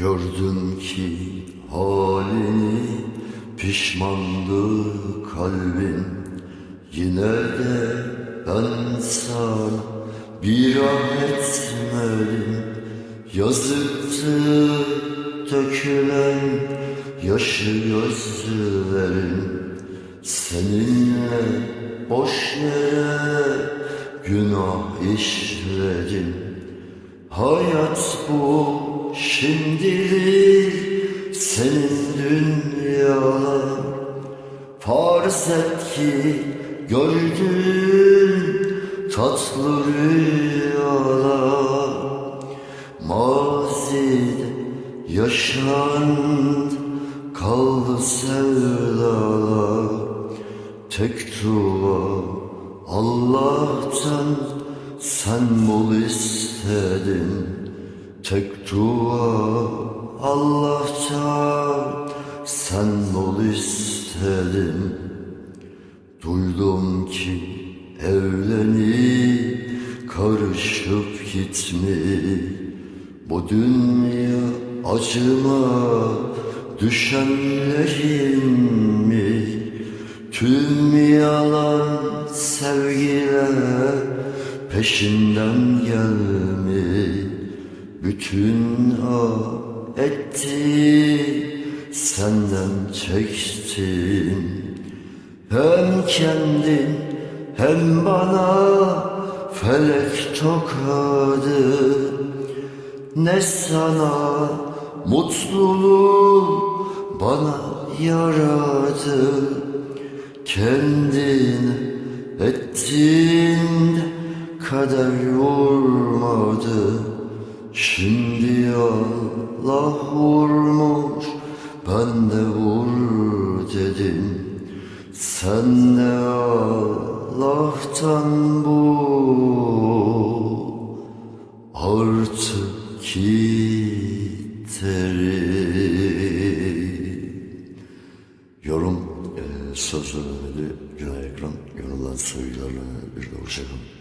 Gördüm ki halini pişmandı kalbin Yine de ben sana bir ah etmedim Yazıktı dökülen yaşı gözlerin Seninle boş yere günah işledim. Hayat bu şimdilik senin dünyalar Farz et ki gördün tatlı rüyalar Mazide yaşandı. Kaldı sevdalar Tek dua. Allah'tan sen bul istedin Tek dua Allah'tan sen bul istedin Duydum ki evlenip karışıp gitme. Bu dünya acıma düşenlerin mi? Tüm yalan sevgiler peşinden gelme Bütün ah etti senden çektim. Hem kendin hem bana felek tokadı. Ne sana mutluluğu bana yaradı. Kendin ettin kader vurmadı Şimdi Allah vurmuş ben de vur dedim sen de Allah'tan bu artık giderim. Yorum e, sözü Günay Ekran, yorumlar sevgilerle bir de hoşçakalın.